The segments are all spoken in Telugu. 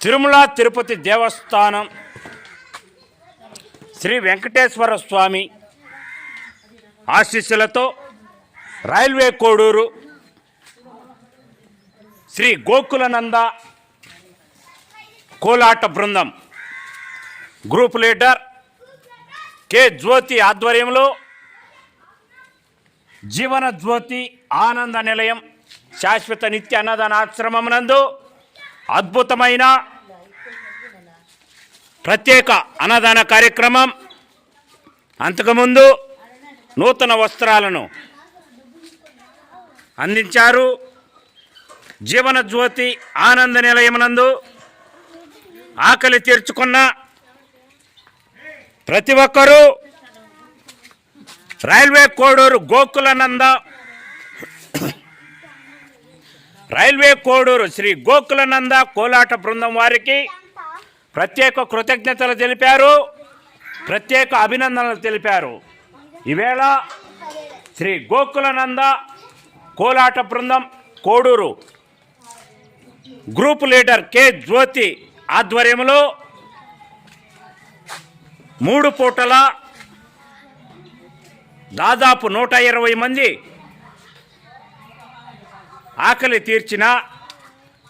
తిరుమల తిరుపతి దేవస్థానం శ్రీ వెంకటేశ్వర స్వామి ఆశీస్సులతో రైల్వే కోడూరు శ్రీ గోకులనంద కోలాట బృందం గ్రూప్ లీడర్ కె జ్యోతి ఆధ్వర్యంలో జీవన జ్యోతి ఆనంద నిలయం శాశ్వత నిత్య అన్నదాన ఆశ్రమం నందు అద్భుతమైన ప్రత్యేక అన్నదాన కార్యక్రమం. అంతకుముందు నూతన వస్త్రాలను అందించారు. జీవన జ్యోతి ఆనంద నిలయమునందు ఆకలి తీర్చుకున్న ప్రతి ఒక్కరూ రైల్వే కోడూరు గోకులనంద రైల్వే కోడూరు శ్రీ గోకులనంద కోలాట బృందం వారికి ప్రత్యేక కృతజ్ఞతలు తెలిపారు. ప్రత్యేక అభినందనలు తెలిపారు. ఈవేళ శ్రీ గోకులనంద కోలాట బృందం Koduru group leader K Jyothi ఆధ్వర్యంలో మూడు పూటల దాదాపు నూట ఇరవై మంది ఆకలి తీర్చిన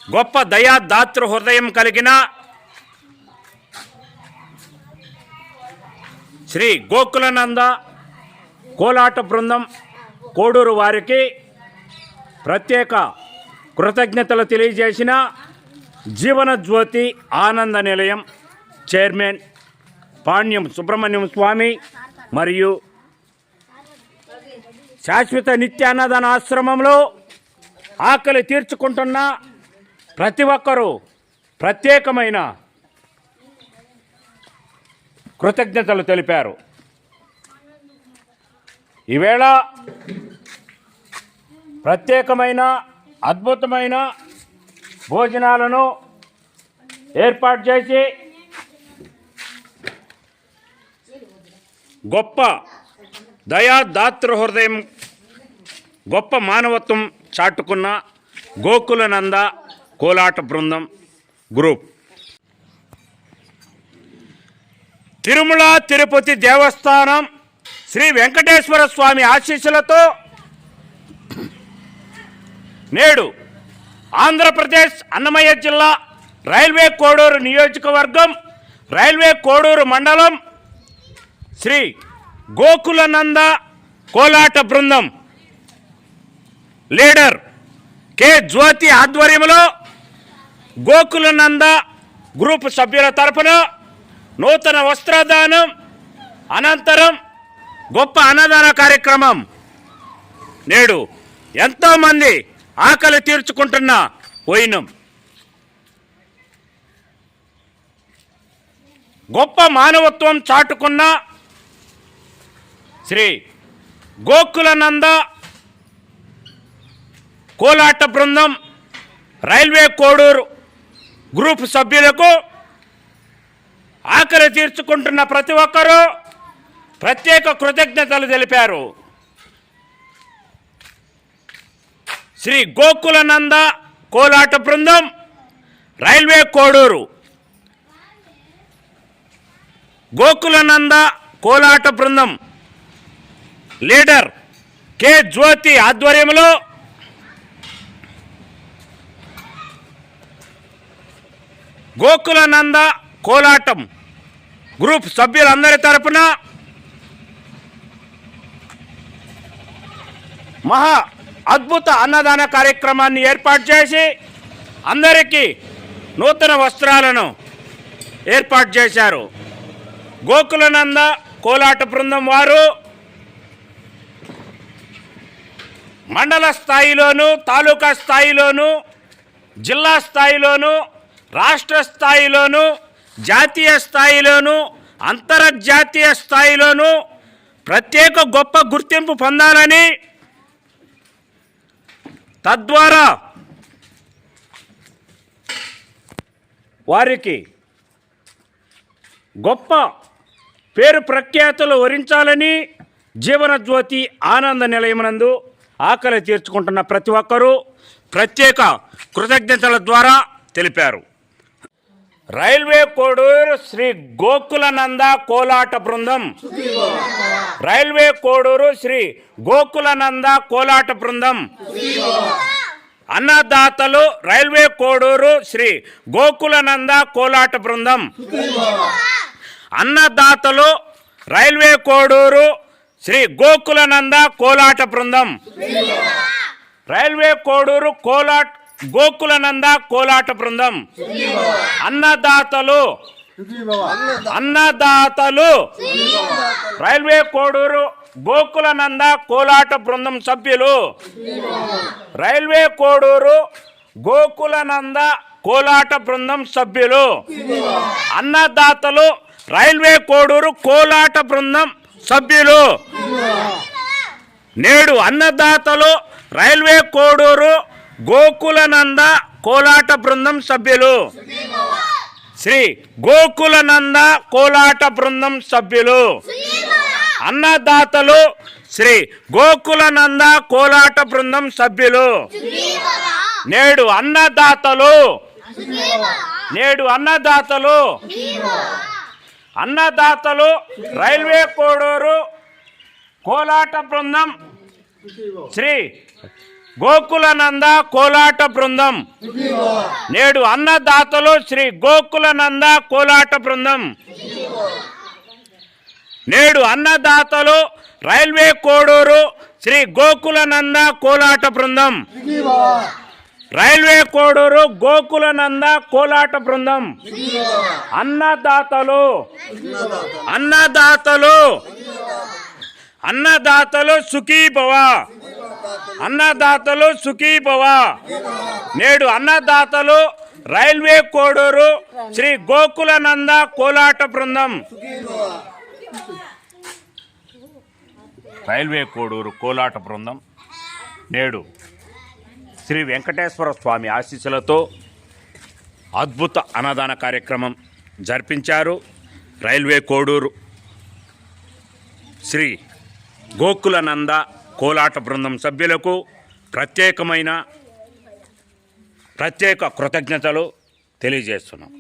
గొప్ప దయా దాతృ హృదయం కలిగిన శ్రీ గోకులనంద కోలాట బృందం కోడూరు వారికి ప్రత్యేక కృతజ్ఞతలు తెలియజేసిన జీవన జ్యోతి ఆనంద నిలయం చైర్మన్ పాణ్యం సుబ్రహ్మణ్యం స్వామి మరియు శాశ్వత నిత్య ఆశ్రమంలో ఆకలి తీర్చుకుంటున్న ప్రతి ఒక్కరూ ప్రత్యేకమైన కృతజ్ఞతలు తెలిపారు. ఈవేళ ప్రత్యేకమైన అద్భుతమైన భోజనాలను ఏర్పాటు చేసి గొప్ప దయా దాతృ హృదయం గొప్ప మానవత్వం చాటుకున్న గోకులనంద కోలాట బృందం గ్రూప్. తిరుమల తిరుపతి దేవస్థానం శ్రీ వెంకటేశ్వర స్వామి ఆశీస్సులతో నేడు ఆంధ్రప్రదేశ్ అన్నమయ్య జిల్లా రైల్వే కోడూరు నియోజకవర్గం రైల్వే కోడూరు మండలం శ్రీ గోకులనంద కోలాట బృందం. లీడర్ కె జ్యోతి ఆధ్వర్యంలో గోకులనంద గ్రూప్ సభ్యుల తరపున నూతన వస్త్రదానం అనంతరం గొప్ప అన్నదాన కార్యక్రమం. నేడు ఎంతోమంది ఆకలి తీర్చుకుంటున్న పోయినం. గొప్ప మానవత్వం చాటుకున్న శ్రీ గోకులనంద కోలాట బృందం రైల్వే కోడూరు గ్రూప్ సభ్యులకు ఆకలి తీర్చుకుంటున్న ప్రతి ఒక్కరూ ప్రత్యేక కృతజ్ఞతలు తెలిపారు. శ్రీ గోకులనంద కోలాట బృందం రైల్వే కోడూరు గోకులనంద కోలాట బృందం. లీడర్ కె జ్యోతి ఆధ్వర్యంలో గోకులనంద కోలాటం గ్రూప్ సభ్యులందరి తరపున మహా అద్భుత అన్నదాన కార్యక్రమాన్ని ఏర్పాటు చేసి అందరికీ నూతన వస్త్రాలను ఏర్పాటు చేశారు. గోకులనంద కోలాట బృందం వారు మండల స్థాయిలోను తాలూకా స్థాయిలోను జిల్లా స్థాయిలోనూ రాష్ట్ర స్థాయిలోనూ జాతీయ స్థాయిలోనూ అంతర్జాతీయ స్థాయిలోనూ ప్రత్యేక గొప్ప గుర్తింపు పొందాలని తద్వారా వారికి గొప్ప పేరు ప్రఖ్యాతులు వరించాలని జీవనజ్యోతి ఆనంద నిలయమునందు ఆకలి తీర్చుకుంటున్న ప్రతి ఒక్కరూ ప్రత్యేక కృతజ్ఞతల ద్వారా తెలిపారు. రైల్వే కోడూరు శ్రీ గోకులనంద కోలాట బృందం. రైల్వే కోడూరు శ్రీ గోకులనంద కోలాట బృందం. అన్నదాతలు రైల్వే కోడూరు శ్రీ గోకులనంద కోలాట బృందం. అన్నదాతలు రైల్వే కోడూరు శ్రీ గోకులనంద కోలాట బృందం. రైల్వే కోడూరు కోలాట్ గోకులనంద కోలాట బృందం. అన్నదాతలు. అన్నదాతలు. రైల్వే కోడూరు గోకులనంద కోలాట బృందం సభ్యులు. రైల్వే కోడూరు గోకులనంద కోలాట బృందం సభ్యులు. అన్నదాతలు రైల్వే కోడూరు కోలాట బృందం సభ్యులు. నేడు అన్నదాతలు రైల్వే కోడూరు గోకులనంద కోలాట బృందం సభ్యులు. శ్రీ గోకులనంద కోలాట బృందం సభ్యులు. అన్నదాతలు శ్రీ గోకులనంద కోలాట బృందం సభ్యులు. నేడు అన్నదాతలు. నేడు అన్నదాతలు. అన్నదాతలు రైల్వే కోడూరు కోలాట బృందం శ్రీ గోకులనంద కోలాట బృందం. నేడు అన్నదాతలు శ్రీ గోకులనంద కోలాట బృందం. నేడు అన్నదాతలు రైల్వే కోడూరు శ్రీ గోకులనంద కోలాట బృందం. రైల్వే కోడూరు గోకులనంద కోలాట బృందం. అన్నదాతలు అన్నదాతలు అన్నదాతలు సుఖీభవ. అన్నదాతలు సుఖీభవ. నేడు అన్నదాతలు రైల్వే కోడూరు శ్రీ గోకులనంద కోలాట బృందం. రైల్వే కోడూరు కోలాట బృందం. నేడు శ్రీ వెంకటేశ్వర స్వామి ఆశీస్సులతో అద్భుత అన్నదాన కార్యక్రమం జరిపించారు రైల్వే కోడూరు శ్రీ గోకులనంద కోలాట బృందం సభ్యులకు ప్రత్యేకమైన ప్రత్యేక కృతజ్ఞతలు తెలియజేస్తున్నాం.